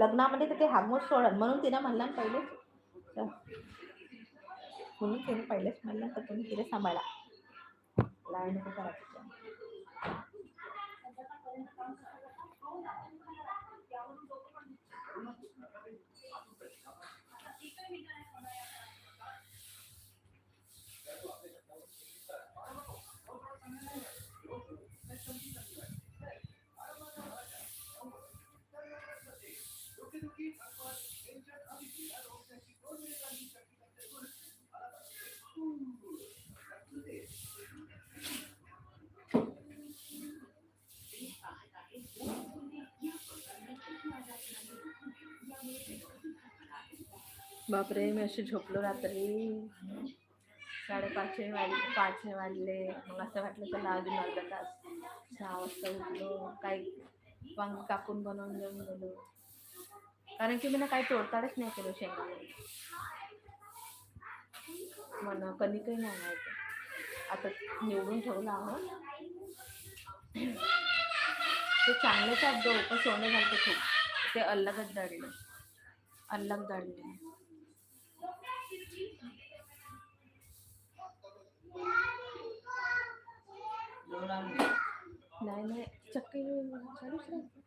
लग्नामध्ये तर ते हागमोड सोडल म्हणून तिनं म्हणला ना पहिले म्हणून तिने पहिलेच म्हणलं तर तुम्ही तिला सांभाळा लाईन नको करा तिच्या. बापरे मी अशी झोपलो रात्री. साडेपाचशे वाजले पाचशे वाजले. मग असं वाटलं चला अजून अर्धा तास. सहा वाजता उठलो. काही वांग कापून बनवून घेऊन गेलो. कारण की मी ना काही तोडताडच नाही केलं शेंगामध्ये मन कणिकही नाही आणायचं. आता निवडून ठेवलं आहोत ते चांगलेच आहेत डोकं पण सोने घालते खूप. ते अलगच दळले अलग दडले नाही नाही. चक्की चालूच राहते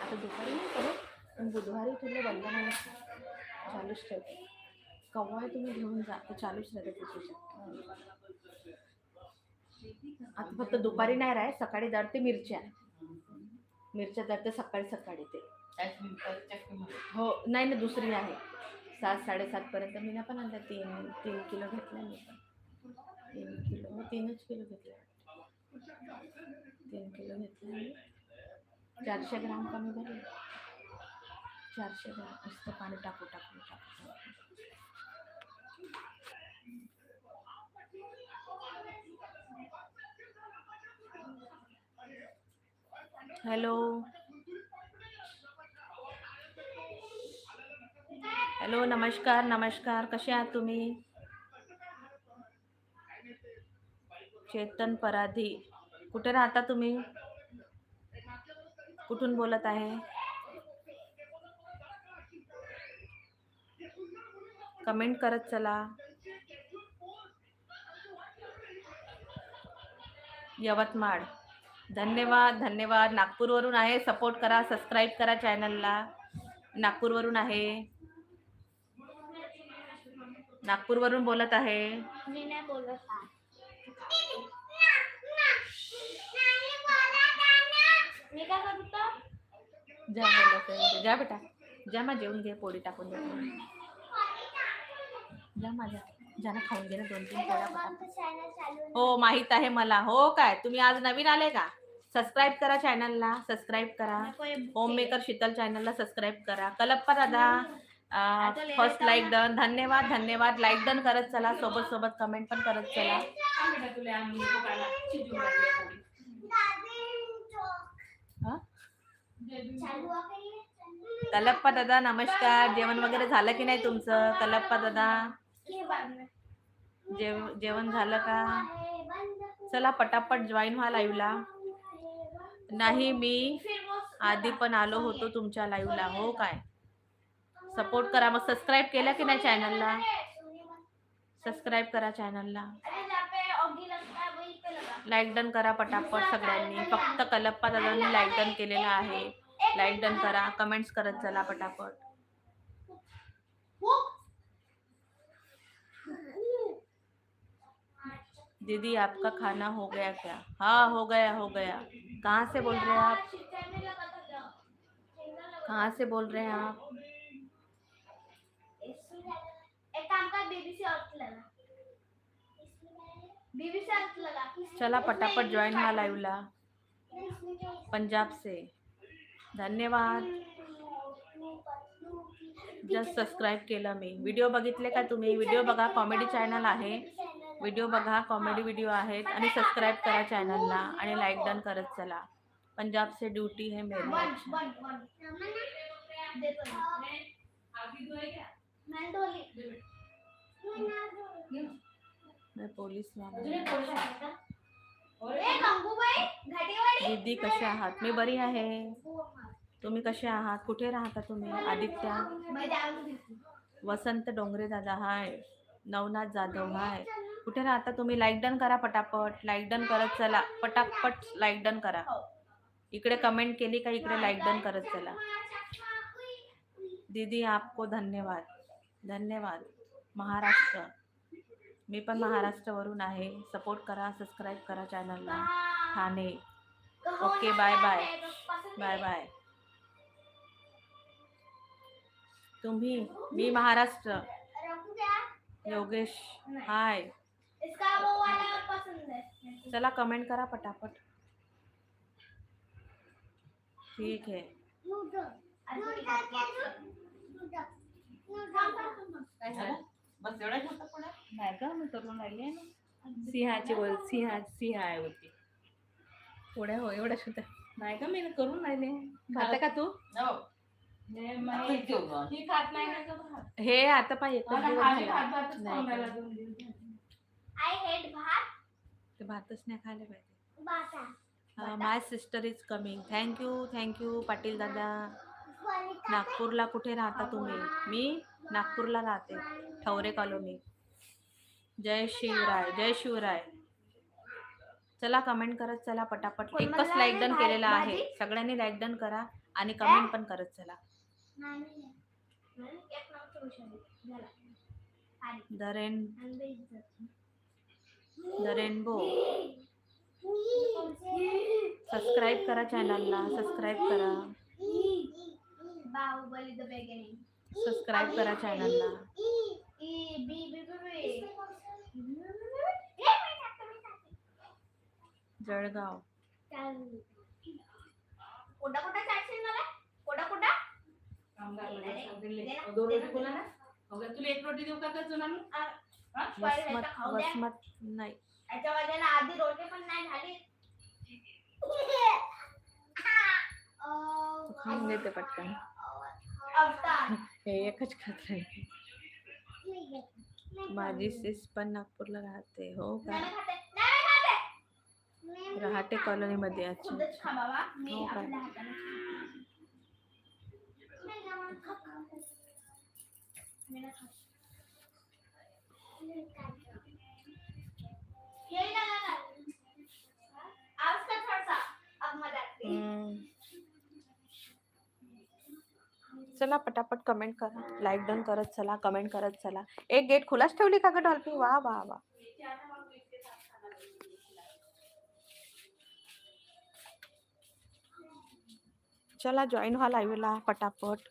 आता दुपारी नाही करत पण बुधवारी तुला बंद नाही चालूच ठेवते कव्वाय तुम्ही घेऊन जा. ते चालूच राहते तिची आता फक्त दुपारी नाही राह सकाळी दळते मिरच्या. मिरच्या दळते सकाळी सकाळी ते. हो. नाही ना दुसरी आहे. सात साडेसातपर्यंत मी ना पण आणलं तीन तीन किलो घेतला मी पण. तीन किलो, तीनच किलो तीन किलो चारशे ग्राम कमी भरले. चारशे ग्राम, नुसतं पाणी टाकू टाकू टाकू. हॅलो. हॅलो, नमस्कार नमस्कार. कसे आहात तुम्ही? चेतन पराधी. कुठे राहता तुम्ही? कुठून बोलत आहे? कमेंट करत चला. यवतमाळ. धन्यवाद धन्यवाद. नागपूरवरून आहे. सपोर्ट करा सबस्क्राईब करा चॅनलला. नागपूरवरून आहे. नागपूरवरून बोलत आहे. मी काय करत जा बेटा. जा मा जेवून घे पोळी टाकून दे जा माझ्या जा. ना खाऊन घे ना दोन तीन हो माहीत आहे मला. हो काय? तुम्ही आज नवीन आले का? सबस्क्राईब करा चॅनलला सबस्क्राईब करा. होम मेकर शीतल चॅनलला सबस्क्राईब करा. कलप्पा दादा फर्स्ट लाईक डन धन्यवाद धन्यवाद. लाईक डन करत चला. सोबत सोबत कमेंट पण करत चला. हा? चालू आहे कलप्पा दादा नमस्कार. जेवण वगैरे झालं की नाही तुमचं? कलप्पा दादा. जेव जेवण झालं का? चला पटापट जॉईन व्हा लाईव्हला नाही मी आधी पण आलो होतो तुमच्या लाईव्हला हो काय? सपोर्ट करा. मग सबस्क्राईब केलं की नाही चॅनलला सबस्क्राईब करा चॅनलला लाईक डन करा पटापट सगळ्यांनी. फक्त कलप्पा दादांनी लाईक डन केलेलं आहे. लाईक डन करा. कमेंट्स करत चला पटापट. दीदी, आपका खाना हो गया क्या? हाँ हो गया हो गया. कहाँ से बोल रहे हैं आप? कहाँ से बोल रहे हैं आप? एक काम कर बीबी से अर्थ लगा चला पटापट जॉईन व्हा लाईव्हला पंजाब से. धन्यवाद. जस्ट सबस्क्राईब केलं मी. व्हिडिओ बघितले का तुम्ही? व्हिडिओ बघा कॉमेडी चॅनल आहे. व्हिडिओ बघा कॉमेडी व्हिडिओ आहेत. आणि सबस्क्राईब करा चॅनलला आणि लाईक डन करत चला. पंजाब से हे है मेरी अच्छा दो मैं पोलीस दीदी कसे आहात? मी बरी आहे. तुम्ही कसे आहात? कुठे राहता तुम्ही? आदित्य. वसंत डोंगरे दादा हाय. नवनाथ जाधव हाय. कुठे राहता तुम्ही? लाईक डन करा पटापट. लाईक डन करत चला. पटापट लाईक डन करा. हो. इकडे कमेंट केली का? इकडे लाईक डन करत चला. दीदी आपको धन्यवाद. धन्यवाद. महाराष्ट्र. मी पण महाराष्ट्रावरून आहे. सपोर्ट करा सबस्क्राईब करा चॅनलला Thane. Okay bye bye bye bye तुम्ही, मी महाराष्ट्र. योगेश हाय इसका वो वाला पसंद है चला कमेंट करा पटापट. ठीक आहे. बस एवढा पुढे? नाही का मी करून राहिली ना. सिंहाची बोल सिंहा सिंह आहे होती पुढे हो एवढं सुद्धा. नाही का मी करून राहिले खाता का तू? हो. हे आता. ही खात नाही का गं भात? हे आता भातच नाही ते भातच खायला पाहिजे. My sister is coming thank you thank you Patil दादा. नागपूरला कुठे राहता तुम्ही? मी? नागपूरला राहते. ठवरे कॉलोनी. जय शिवराय जय शिवराय. चला कमेंट करत चला पटापट. एकच लाईक डन केलेला आहे? सगळ्यांनी लाईक डन करा आणि कमेंट पण करत चला. The rain the rainbow subscribe करा चॅनलला सबस्क्राईब करा. बाहुबली द बिगिनिंग सबस्क्राईब करा चॅनलला जळगाव कोटा कोटा चाटशील मला दोन दे रोटी ना, बोला? तुला एक रोटी देऊ का वसमत नाही त्याच्या वजन आधी रोटी पण नाही झाली खाऊन घेते पटकन एकच खात राहील माझी सिस पण नागपूरला राहते हो का नाही खाते नाही खाते। रहाटे कॉलनीमध्ये अच्छा खुदच अच्छा खा बाबा मी हो काय? आपल्या चला पटापट कमेंट करा. लाईक डन करत चला कमेंट करत चला. एक गेट खुलाच ठेवली का ग डॉल्फी वा वा वा. चला जॉईन व्हा लाईव्हला पटापट.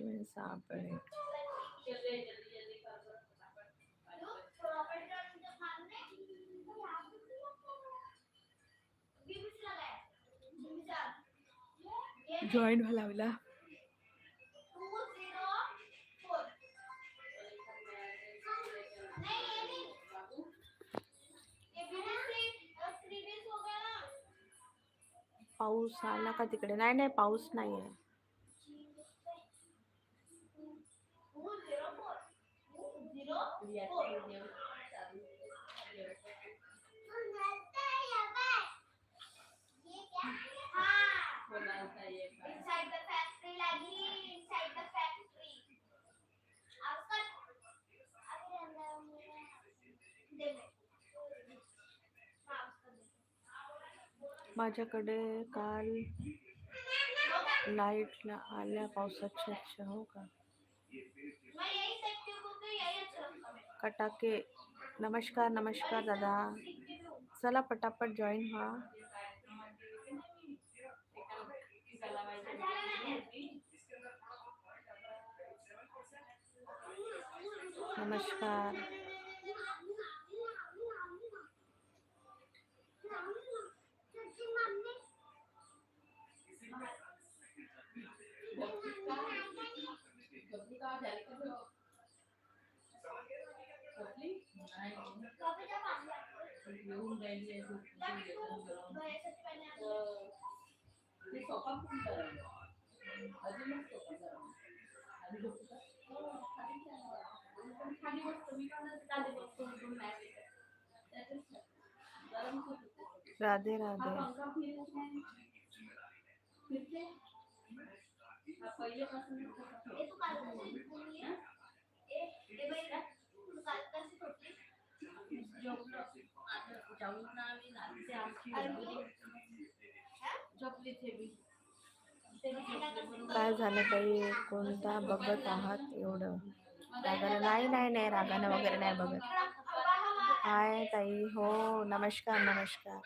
अश्विन साबळे जॉईन व्हा लाईव्हला पाऊस आला का तिकडे? नाही नाही पाऊस नाही आहे माझ्याकडे काल नाईटला आल्या पावसाच्या अच्छा हो का? कटाके. नमस्कार नमस्कार दादा. चला पटापट जॉईन व्हा. नमस्कार. राधे राधे. काय झालं तरी कोणता बघत आहात एवढं? रागानं नाही नाही नाही रागानं वगैरे नाही बघत. हाय ताई हो नमस्कार नमस्कार.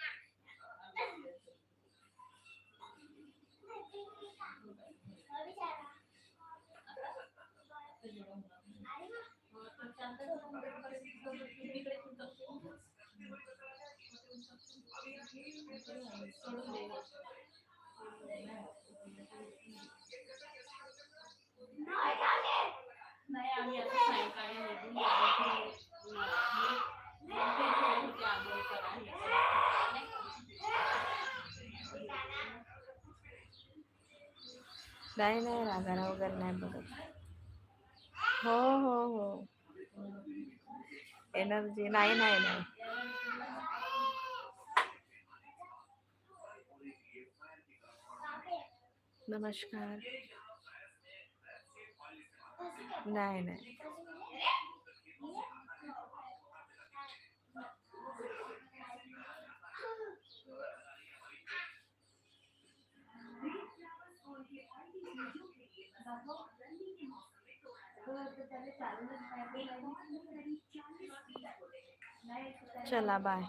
नाही नाही रागा रागाना वगैरे नाही बघत. हो हो हो. Energy, nai, nai, nai. Namaskar. Nai, nai. Thank you. चला बाय